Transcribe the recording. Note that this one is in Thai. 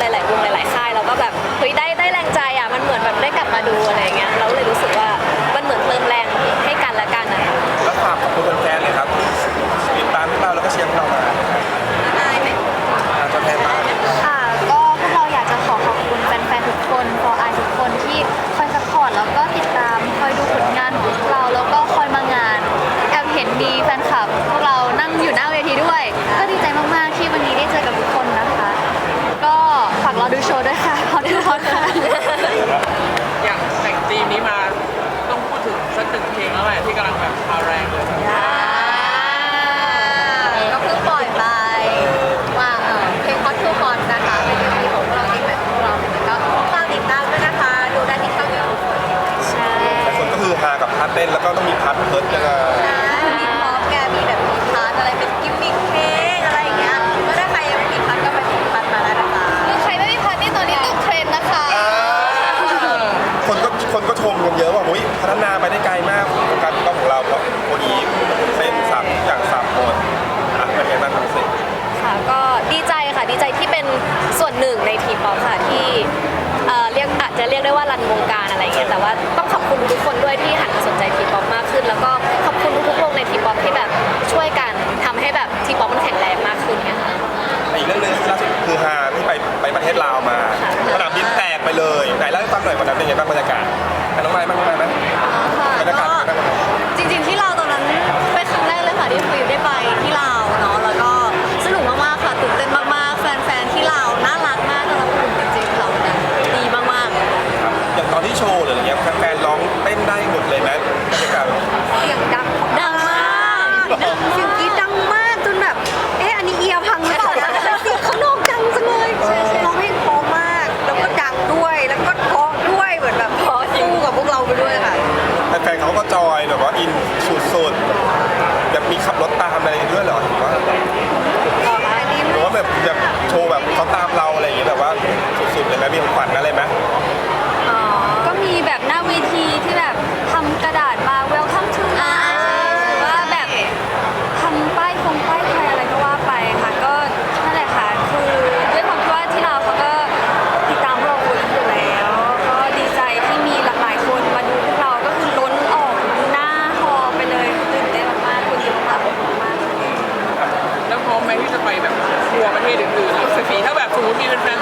来来 รอดูโชว์ด้วยค่ะฮอตฮอตค่ะอย่างแต่งทีมนี้มาต้องพูดถึงสักหนึ่งเพลงแล้วแหละที่กำลังแบบมาแรงเลย ได้ จะเรียกได้ว่ารันวงการอะไรเงี้ยแต่ว่าต้องขอบคุณทุกคนด้วยที่หันมาสนใจทีป๊อปมากขึ้น แล้วก็ขอบคุณทุกๆวงในทีป๊อปที่แบบช่วยกันทำให้แบบทีป๊อปมันแข็งแรงมากขึ้นเนี่ยค่ะ อีกเรื่องหนึงที่ล่าสุดคือฮาที่ไปไปประเทศลาวมาสนามบินแตกไปเลยไหนเล่าให้ฟังหน่อยวันนั้นเป็นยังไงบ้างบรรยากาศอะน้องไม้บ้างไหม จอยแบบว่าอินสุดๆแบบมีขับรถตามอะไรด้วยเหรอหรือว่าหรือว่าแบบแบบโชว์แบบเขาตา ศอื่นๆอีกสีถ้าแบบสมมติมีแฟน